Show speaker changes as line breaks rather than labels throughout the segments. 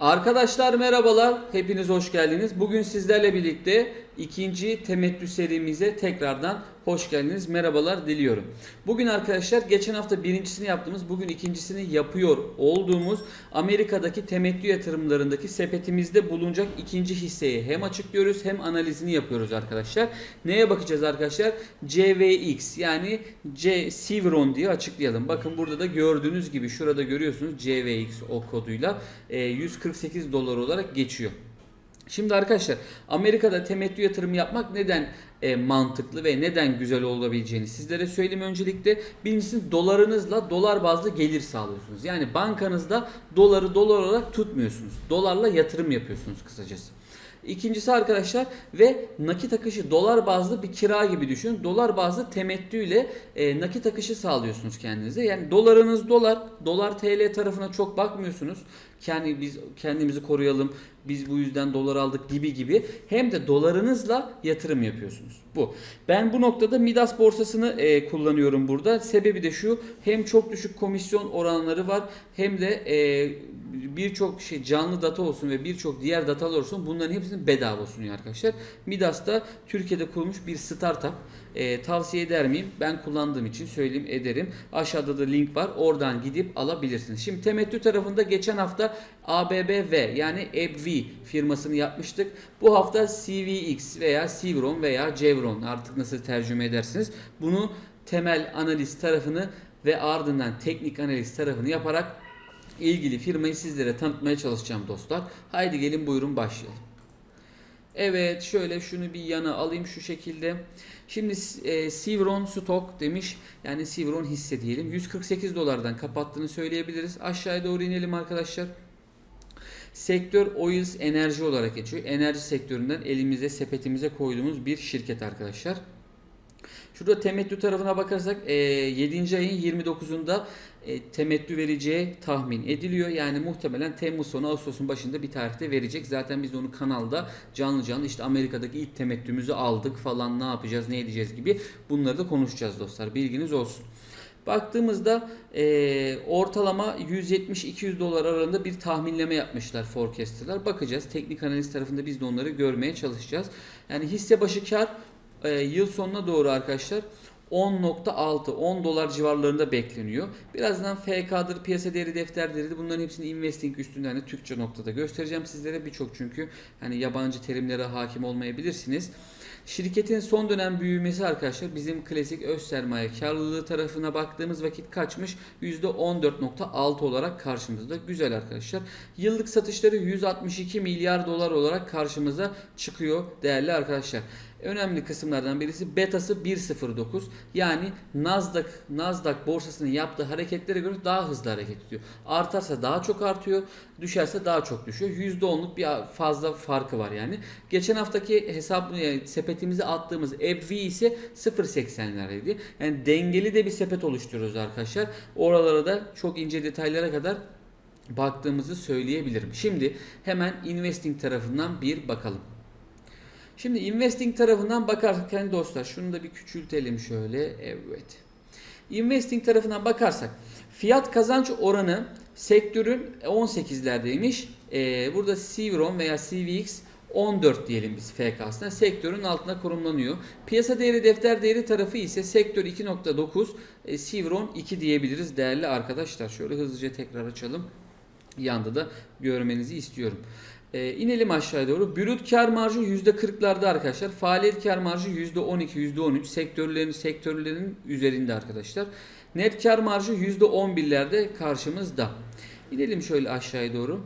Arkadaşlar merhabalar, hepiniz hoş geldiniz. Bugün sizlerle birlikte ikinci temettü serimize tekrardan hoş geldiniz, merhabalar diliyorum. Bugün arkadaşlar geçen hafta birincisini yaptığımız, bugün ikincisini yapıyor olduğumuz Amerika'daki temettü yatırımlarındaki sepetimizde bulunacak ikinci hisseyi hem açıklıyoruz hem analizini yapıyoruz arkadaşlar. Neye bakacağız arkadaşlar? CVX yani C Civron diye açıklayalım. Bakın burada da gördüğünüz gibi şurada görüyorsunuz CVX o koduyla e, 148 dolar olarak geçiyor. Şimdi arkadaşlar Amerika'da temettü yatırım yapmak neden e, mantıklı ve neden güzel olabileceğini sizlere söyleyeyim öncelikle. Birincisi dolarınızla dolar bazlı gelir sağlıyorsunuz. Yani bankanızda doları dolar olarak tutmuyorsunuz. Dolarla yatırım yapıyorsunuz kısacası. İkincisi arkadaşlar ve nakit akışı dolar bazlı bir kira gibi düşünün. Dolar bazlı temettüyle e, nakit akışı sağlıyorsunuz kendinize. Yani dolarınız dolar, dolar TL tarafına çok bakmıyorsunuz. Kendi biz kendimizi koruyalım. Biz bu yüzden dolar aldık gibi gibi. Hem de dolarınızla yatırım yapıyorsunuz. Bu. Ben bu noktada Midas borsasını e, kullanıyorum burada. Sebebi de şu. Hem çok düşük komisyon oranları var hem de e, birçok şey canlı data olsun ve birçok diğer datalar olsun bunların hepsini bedava sunuyor arkadaşlar. Midas da Türkiye'de kurulmuş bir startup. E, tavsiye eder miyim? Ben kullandığım için söyleyeyim ederim. Aşağıda da link var. Oradan gidip alabilirsiniz. Şimdi temettü tarafında geçen hafta ABBV yani AbbVie firmasını yapmıştık. Bu hafta CVX veya Civron veya Chevron artık nasıl tercüme edersiniz. Bunu temel analiz tarafını ve ardından teknik analiz tarafını yaparak ilgili firmayı sizlere tanıtmaya çalışacağım dostlar. Haydi gelin buyurun başlayalım. Evet şöyle şunu bir yana alayım şu şekilde. Şimdi e, Sivron Stock demiş. Yani Sivron hisse diyelim. 148 dolardan kapattığını söyleyebiliriz. Aşağıya doğru inelim arkadaşlar. Sektör Oils Enerji olarak geçiyor. Enerji sektöründen elimize sepetimize koyduğumuz bir şirket arkadaşlar. Şurada temettü tarafına bakarsak e, 7. ayın 29'unda e, temettü vereceği tahmin ediliyor. Yani muhtemelen Temmuz sonu Ağustos'un başında bir tarihte verecek. Zaten biz onu kanalda canlı canlı işte Amerika'daki ilk temettümüzü aldık falan ne yapacağız ne edeceğiz gibi bunları da konuşacağız dostlar. Bilginiz olsun. Baktığımızda e, ortalama 170-200 dolar aralığında bir tahminleme yapmışlar forecasterlar. Bakacağız. Teknik analiz tarafında biz de onları görmeye çalışacağız. Yani hisse başı kar e, yıl sonuna doğru arkadaşlar 10.6 10 dolar civarlarında bekleniyor. Birazdan FK'dır, piyasa değeri, defter değeri bunların hepsini investing üstünden de Türkçe noktada göstereceğim sizlere birçok çünkü hani yabancı terimlere hakim olmayabilirsiniz. Şirketin son dönem büyümesi arkadaşlar bizim klasik öz sermaye karlılığı tarafına baktığımız vakit kaçmış? %14.6 olarak karşımızda. Güzel arkadaşlar. Yıllık satışları 162 milyar dolar olarak karşımıza çıkıyor değerli arkadaşlar. Önemli kısımlardan birisi betası 1.09 yani Nasdaq Nasdaq borsasının yaptığı hareketlere göre daha hızlı hareket ediyor. Artarsa daha çok artıyor, düşerse daha çok düşüyor. %10'luk bir fazla farkı var yani. Geçen haftaki hesap yani sepetimize attığımız EBV ise 0.80'lerdeydi. Yani dengeli de bir sepet oluşturuyoruz arkadaşlar. Oralara da çok ince detaylara kadar baktığımızı söyleyebilirim. Şimdi hemen investing tarafından bir bakalım. Şimdi investing tarafından bakarken dostlar şunu da bir küçültelim şöyle. Evet. Investing tarafından bakarsak fiyat kazanç oranı sektörün 18'lerdeymiş. Ee, burada Civron veya CVX 14 diyelim biz FK'sına sektörün altına konumlanıyor. Piyasa değeri defter değeri tarafı ise sektör 2.9 e, Civron 2 diyebiliriz değerli arkadaşlar. Şöyle hızlıca tekrar açalım. Yanda da görmenizi istiyorum. E, inelim aşağıya doğru. Brüt kar marjı %40'larda arkadaşlar. Faaliyet kar marjı %12, %13. Sektörlerin sektörlerin üzerinde arkadaşlar. Net kar marjı %11'lerde karşımızda. İnelim şöyle aşağıya doğru.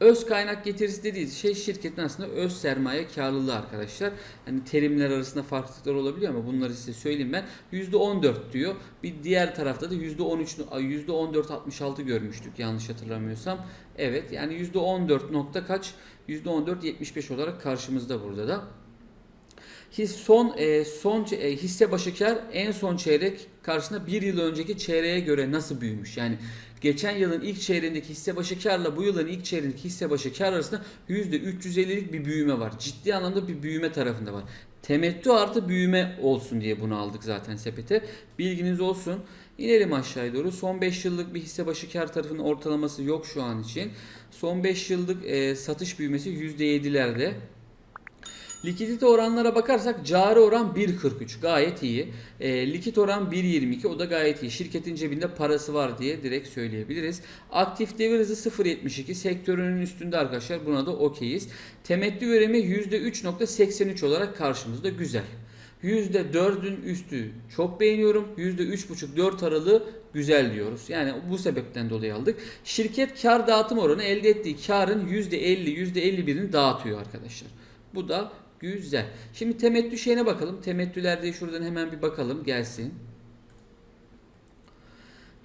Öz kaynak getirisi dediği şey şirketin aslında öz sermaye karlılığı arkadaşlar. Hani terimler arasında farklılıklar olabiliyor ama bunları size söyleyeyim ben. %14 diyor. Bir diğer tarafta da %13 %14.66 görmüştük yanlış hatırlamıyorsam. Evet yani %14 nokta kaç? %14.75 olarak karşımızda burada da. His son e, son e, hisse başı kar en son çeyrek karşısında bir yıl önceki çeyreğe göre nasıl büyümüş? Yani geçen yılın ilk çeyreğindeki hisse başı karla bu yılın ilk çeyreğindeki hisse başı kar arasında %350'lik bir büyüme var. Ciddi anlamda bir büyüme tarafında var. Temettü artı büyüme olsun diye bunu aldık zaten sepete. Bilginiz olsun. İnelim aşağıya doğru. Son 5 yıllık bir hisse başı kar tarafının ortalaması yok şu an için. Son 5 yıllık e, satış büyümesi %7'lerde. Likidite oranlara bakarsak cari oran 1.43 gayet iyi. E, likit oran 1.22 o da gayet iyi. Şirketin cebinde parası var diye direkt söyleyebiliriz. Aktif devir hızı 0.72 sektörünün üstünde arkadaşlar buna da okeyiz. Temettü verimi %3.83 olarak karşımızda güzel. %4'ün üstü çok beğeniyorum. %3.5-4 aralığı güzel diyoruz. Yani bu sebepten dolayı aldık. Şirket kar dağıtım oranı elde ettiği karın %50, %51'ini dağıtıyor arkadaşlar. Bu da güzel. Şimdi temettü şeyine bakalım. Temettülerde şuradan hemen bir bakalım gelsin.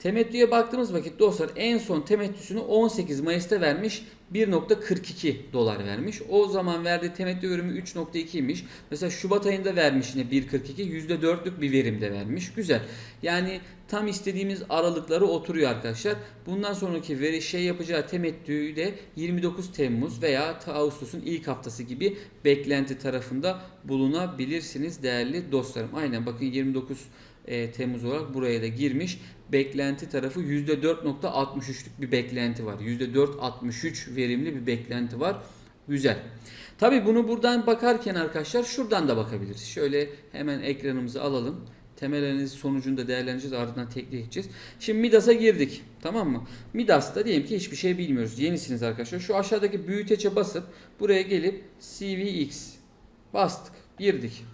Temettüye baktığımız vakit dostlar en son temettüsünü 18 Mayıs'ta vermiş 1.42 dolar vermiş. O zaman verdiği temettü verimi 3.2'ymiş. Mesela Şubat ayında vermiş yine 1.42 %4'lük bir verim de vermiş. Güzel. Yani tam istediğimiz aralıkları oturuyor arkadaşlar. Bundan sonraki veri şey yapacağı temettüyü de 29 Temmuz veya Ağustos'un ilk haftası gibi beklenti tarafında bulunabilirsiniz değerli dostlarım. Aynen bakın 29 e, Temmuz olarak buraya da girmiş. Beklenti tarafı %4.63'lük bir beklenti var. %4.63 verimli bir beklenti var. Güzel. Tabi bunu buradan bakarken arkadaşlar şuradan da bakabiliriz. Şöyle hemen ekranımızı alalım. Temel analiz sonucunu da değerlendireceğiz. Ardından tekli gideceğiz. Şimdi Midas'a girdik. Tamam mı? Midas'ta diyelim ki hiçbir şey bilmiyoruz. Yenisiniz arkadaşlar. Şu aşağıdaki büyüteçe basıp buraya gelip CVX bastık. Girdik.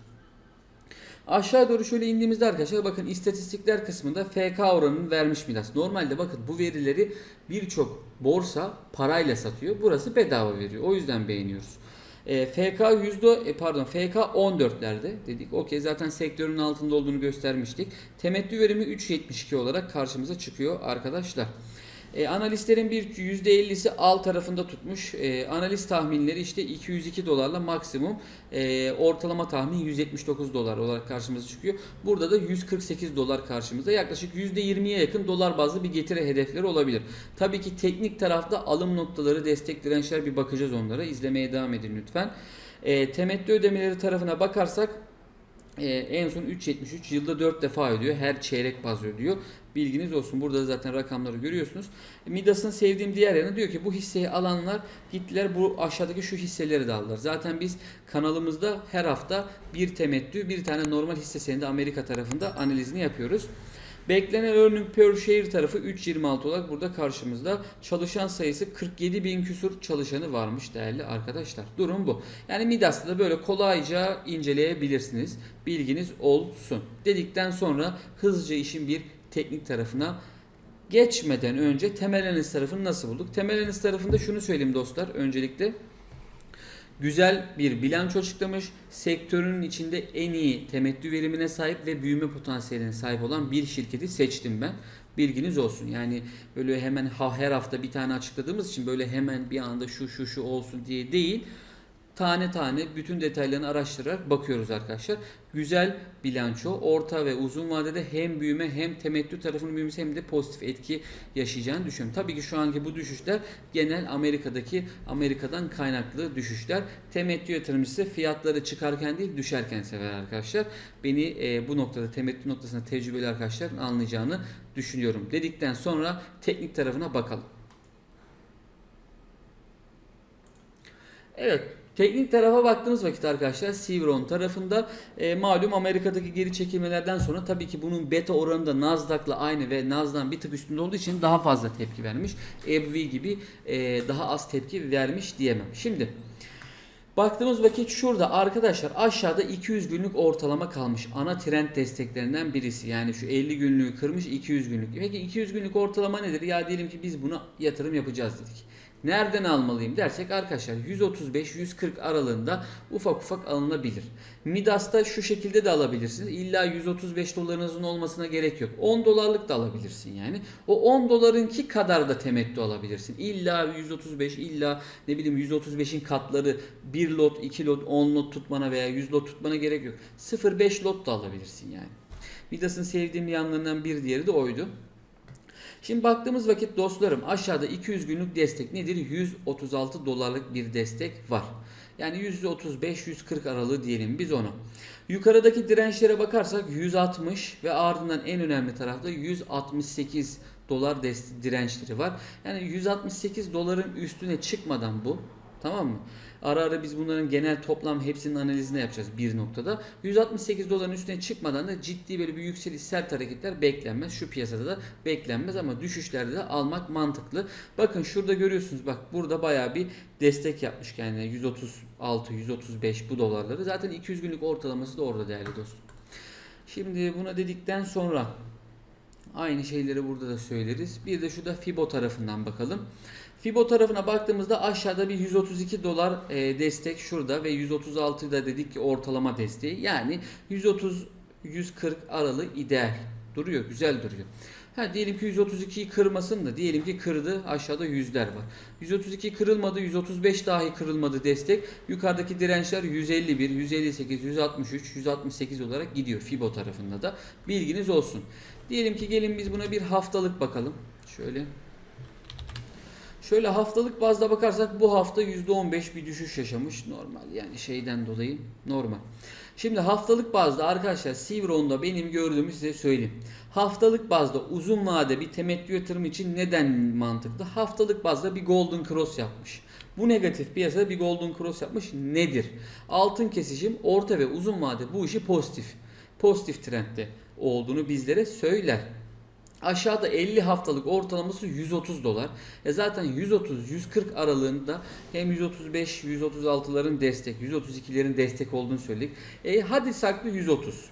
Aşağı doğru şöyle indiğimizde arkadaşlar bakın istatistikler kısmında FK oranını vermiş Midas. Normalde bakın bu verileri birçok borsa parayla satıyor. Burası bedava veriyor. O yüzden beğeniyoruz. E, FK yüzde e, pardon FK 14'lerde dedik. Okey zaten sektörün altında olduğunu göstermiştik. Temettü verimi 3.72 olarak karşımıza çıkıyor arkadaşlar. E, analistlerin bir %50'si al tarafında tutmuş. E, analiz tahminleri işte 202 dolarla maksimum e, ortalama tahmin 179 dolar olarak karşımıza çıkıyor. Burada da 148 dolar karşımıza. Yaklaşık %20'ye yakın dolar bazlı bir getiri hedefleri olabilir. Tabii ki teknik tarafta alım noktaları, destek dirençler bir bakacağız onlara. İzlemeye devam edin lütfen. E, temettü ödemeleri tarafına bakarsak ee, en son 3.73 yılda 4 defa ödüyor. Her çeyrek bazı ödüyor. Bilginiz olsun. Burada zaten rakamları görüyorsunuz. Midas'ın sevdiğim diğer yanı diyor ki bu hisseyi alanlar gittiler bu aşağıdaki şu hisseleri de aldılar. Zaten biz kanalımızda her hafta bir temettü bir tane normal hisse senedi Amerika tarafında analizini yapıyoruz. Beklenen earning per share tarafı 3.26 olarak burada karşımızda. Çalışan sayısı 47 bin küsur çalışanı varmış değerli arkadaşlar. Durum bu. Yani Midas'ta da böyle kolayca inceleyebilirsiniz. Bilginiz olsun. Dedikten sonra hızlıca işin bir teknik tarafına geçmeden önce temel analiz tarafını nasıl bulduk? Temel analiz tarafında şunu söyleyeyim dostlar öncelikle. Güzel bir bilanço açıklamış. Sektörün içinde en iyi temettü verimine sahip ve büyüme potansiyeline sahip olan bir şirketi seçtim ben. Bilginiz olsun. Yani böyle hemen ha her hafta bir tane açıkladığımız için böyle hemen bir anda şu şu şu olsun diye değil tane tane bütün detaylarını araştırarak bakıyoruz arkadaşlar. Güzel bilanço orta ve uzun vadede hem büyüme hem temettü tarafının büyümesi hem de pozitif etki yaşayacağını düşünüyorum. Tabii ki şu anki bu düşüşler genel Amerika'daki Amerika'dan kaynaklı düşüşler. Temettü yatırımcısı fiyatları çıkarken değil düşerken sever arkadaşlar. Beni e, bu noktada temettü noktasında tecrübeli arkadaşların anlayacağını düşünüyorum. Dedikten sonra teknik tarafına bakalım. Evet Teknik tarafa baktığımız vakit arkadaşlar Sivron tarafında e, malum Amerika'daki geri çekilmelerden sonra tabii ki bunun beta oranı da Nasdaq'la aynı ve Nasdaq'ın bir tık üstünde olduğu için daha fazla tepki vermiş. EBV gibi e, daha az tepki vermiş diyemem. Şimdi Baktığımız vakit şurada arkadaşlar aşağıda 200 günlük ortalama kalmış. Ana trend desteklerinden birisi. Yani şu 50 günlüğü kırmış 200 günlük. Peki 200 günlük ortalama nedir? Ya diyelim ki biz buna yatırım yapacağız dedik. Nereden almalıyım dersek arkadaşlar 135-140 aralığında ufak ufak alınabilir. Midas'ta şu şekilde de alabilirsiniz. İlla 135 dolarınızın olmasına gerek yok. 10 dolarlık da alabilirsin yani. O 10 dolarınki kadar da temettü alabilirsin. İlla 135 illa ne bileyim 135'in katları 1 lot, 2 lot, 10 lot tutmana veya 100 lot tutmana gerek yok. 0.5 lot da alabilirsin yani. Midas'ın sevdiğim yanlarından bir diğeri de oydu. Şimdi baktığımız vakit dostlarım aşağıda 200 günlük destek nedir? 136 dolarlık bir destek var. Yani %35-140 aralığı diyelim biz onu. Yukarıdaki dirençlere bakarsak 160 ve ardından en önemli tarafta 168 dolar dirençleri var. Yani 168 doların üstüne çıkmadan bu tamam mı? Ara ara biz bunların genel toplam hepsinin analizini yapacağız bir noktada. 168 doların üstüne çıkmadan da ciddi böyle bir yükseliş sert hareketler beklenmez. Şu piyasada da beklenmez ama düşüşlerde de almak mantıklı. Bakın şurada görüyorsunuz bak burada bayağı bir destek yapmış kendine 136 135 bu dolarları. Zaten 200 günlük ortalaması da orada değerli dostum. Şimdi buna dedikten sonra aynı şeyleri burada da söyleriz. Bir de şurada Fibo tarafından bakalım. Fibo tarafına baktığımızda aşağıda bir 132 dolar e, destek şurada ve 136 da dedik ki ortalama desteği. Yani 130 140 aralığı ideal. Duruyor, güzel duruyor. Ha diyelim ki 132'yi kırmasın da diyelim ki kırdı aşağıda yüzler var. 132 kırılmadı, 135 dahi kırılmadı destek. Yukarıdaki dirençler 151, 158, 163, 168 olarak gidiyor Fibo tarafında da. Bilginiz olsun. Diyelim ki gelin biz buna bir haftalık bakalım. Şöyle Şöyle haftalık bazda bakarsak bu hafta %15 bir düşüş yaşamış. Normal yani şeyden dolayı normal. Şimdi haftalık bazda arkadaşlar Sivron'da benim gördüğümü size söyleyeyim. Haftalık bazda uzun vade bir temettü yatırım için neden mantıklı? Haftalık bazda bir golden cross yapmış. Bu negatif piyasada bir golden cross yapmış nedir? Altın kesişim orta ve uzun vade bu işi pozitif. Pozitif trendde olduğunu bizlere söyler. Aşağıda 50 haftalık ortalaması 130 dolar. E zaten 130-140 aralığında hem 135 136'ların destek, 132'lerin destek olduğunu söyledik. E hadi saklı 130.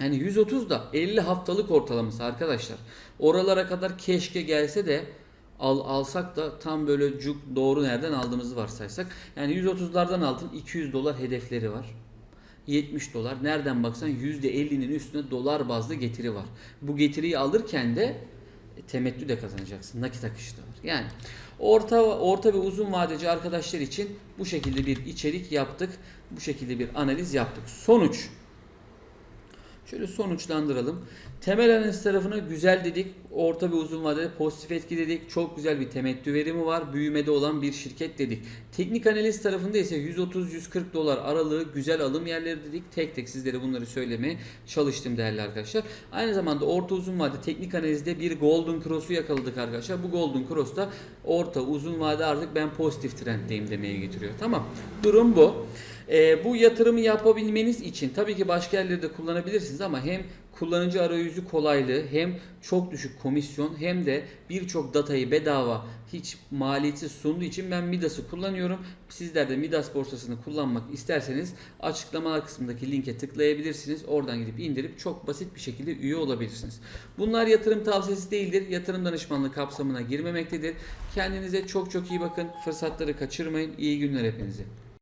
Yani 130 da 50 haftalık ortalaması arkadaşlar. Oralara kadar keşke gelse de al, alsak da tam böyle cuk doğru nereden aldığımızı varsaysak. Yani 130'lardan altın 200 dolar hedefleri var. 70 dolar. Nereden baksan %50'nin üstüne dolar bazlı getiri var. Bu getiriyi alırken de e, temettü de kazanacaksın. Nakit akışı da var. Yani orta orta ve uzun vadeci arkadaşlar için bu şekilde bir içerik yaptık. Bu şekilde bir analiz yaptık. Sonuç Şöyle sonuçlandıralım. Temel analiz tarafına güzel dedik. Orta ve uzun vadede pozitif etki dedik. Çok güzel bir temettü verimi var. Büyümede olan bir şirket dedik. Teknik analiz tarafında ise 130-140 dolar aralığı güzel alım yerleri dedik. Tek tek sizlere bunları söylemeye çalıştım değerli arkadaşlar. Aynı zamanda orta uzun vade teknik analizde bir golden cross'u yakaladık arkadaşlar. Bu golden cross da orta uzun vade artık ben pozitif trenddeyim demeye getiriyor. Tamam. Durum bu. Ee, bu yatırımı yapabilmeniz için tabii ki başka yerlerde kullanabilirsiniz ama hem kullanıcı arayüzü kolaylığı hem çok düşük komisyon hem de birçok datayı bedava hiç maliyetsiz sunduğu için ben Midas'ı kullanıyorum. Sizler de Midas borsasını kullanmak isterseniz açıklamalar kısmındaki linke tıklayabilirsiniz. Oradan gidip indirip çok basit bir şekilde üye olabilirsiniz. Bunlar yatırım tavsiyesi değildir. Yatırım danışmanlığı kapsamına girmemektedir. Kendinize çok çok iyi bakın. Fırsatları kaçırmayın. İyi günler hepinize.